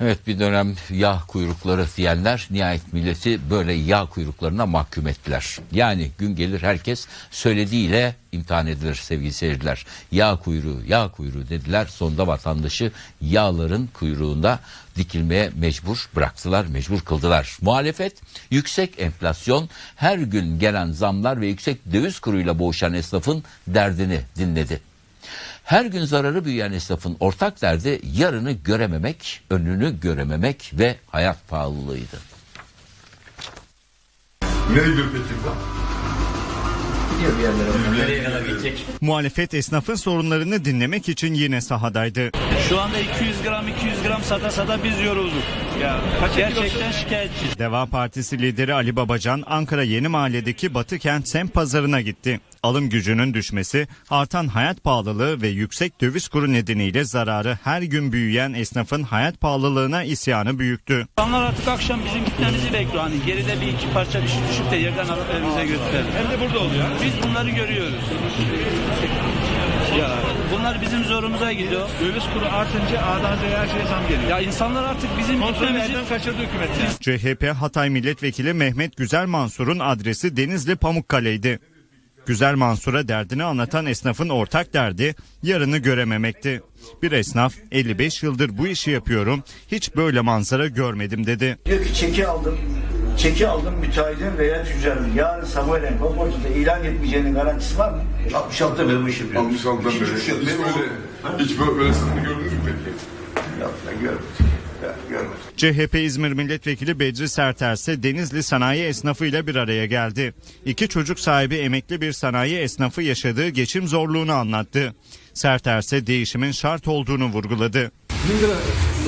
Evet bir dönem yağ kuyrukları diyenler nihayet milleti böyle yağ kuyruklarına mahkum ettiler. Yani gün gelir herkes söylediğiyle imtihan edilir sevgili seyirciler. Yağ kuyruğu, yağ kuyruğu dediler. Sonunda vatandaşı yağların kuyruğunda dikilmeye mecbur bıraktılar, mecbur kıldılar. Muhalefet yüksek enflasyon, her gün gelen zamlar ve yüksek döviz kuruyla boğuşan esnafın derdini dinledi. Her gün zararı büyüyen esnafın ortak derdi yarını görememek, önünü görememek ve hayat pahalılığıydı. Peki bu? Muhalefet esnafın sorunlarını dinlemek için yine sahadaydı. Şu anda 200 gram 200 gram sata sata biz yorulduk. Ya gerçekten şikayetçiyiz. Deva Partisi lideri Ali Babacan Ankara Yeni Mahalle'deki Batı Kent Sem Pazarı'na gitti. Alım gücünün düşmesi, artan hayat pahalılığı ve yüksek döviz kuru nedeniyle zararı her gün büyüyen esnafın hayat pahalılığına isyanı büyüktü. İnsanlar artık akşam bizim gitmemizi bekliyor. Hani geride bir iki parça bir şey düşüp de yerden alıp evimize götürelim. Hem de burada oluyor. Biz bunları görüyoruz. Ya bunlar bizim zorumuza gidiyor. Döviz kuru artınca A'dan Z'ye her şeye zam geliyor. Ya insanlar artık bizim gitmemizi kaçırdı hükümet. CHP Hatay Milletvekili Mehmet Güzel Mansur'un adresi Denizli Pamukkale'ydi. Güzel Mansur'a derdini anlatan esnafın ortak derdi yarını görememekti. Bir esnaf 55 yıldır bu işi yapıyorum hiç böyle manzara görmedim dedi. Diyor ki çeki aldım. Çeki aldım müteahhidin veya tüccarın. Yarın sabahleyin kaportada ilan etmeyeceğinin garantisi var mı? 66'da beri bu işi yapıyorum. 66'dan beri. Şey yok. Hiç böyle, hiç böyle, böyle gördünüz mü peki? Yok ben görmedim. Görmedim. CHP İzmir Milletvekili Bedri Serterse Denizli sanayi esnafı ile bir araya geldi. İki çocuk sahibi emekli bir sanayi esnafı yaşadığı geçim zorluğunu anlattı. Serterse değişimin şart olduğunu vurguladı. 1000 lira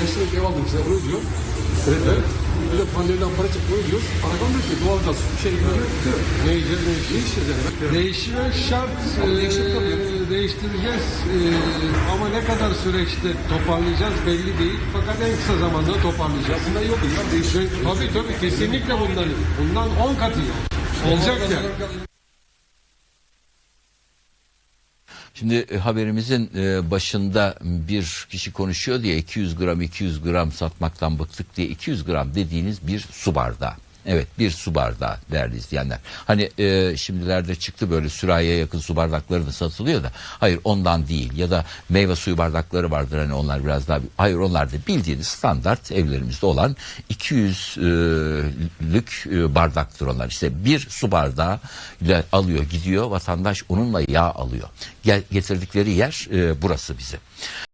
destek ev aldım size bunu diyor. Kredi. Bir de pandemiden para çıkmıyor diyor. Para kalmıyor ki doğalgaz şey gidiyor. Ne yiyeceğiz ne içeceğiz. Değişime şart eee, değiştireceğiz. Eee, ama ne kadar süreçte toparlayacağız belli değil. Fakat en kısa zamanda toparlayacağız. Bunda yok ya değişim. Tabii tabii kesinlikle bundan. Bundan 10 katı yok. Olacak yani. Şimdi e, haberimizin e, başında bir kişi konuşuyor diye 200 gram 200 gram satmaktan bıktık diye 200 gram dediğiniz bir su bardağı. Evet bir su bardağı değerli izleyenler. Hani e, şimdilerde çıktı böyle sürahiye yakın su bardakları da satılıyor da. Hayır ondan değil ya da meyve suyu bardakları vardır hani onlar biraz daha. Hayır onlar da bildiğiniz standart evlerimizde olan 200'lük e, bardaktır onlar. İşte bir su bardağı ile alıyor gidiyor vatandaş onunla yağ alıyor. Gel, getirdikleri yer e, burası bize.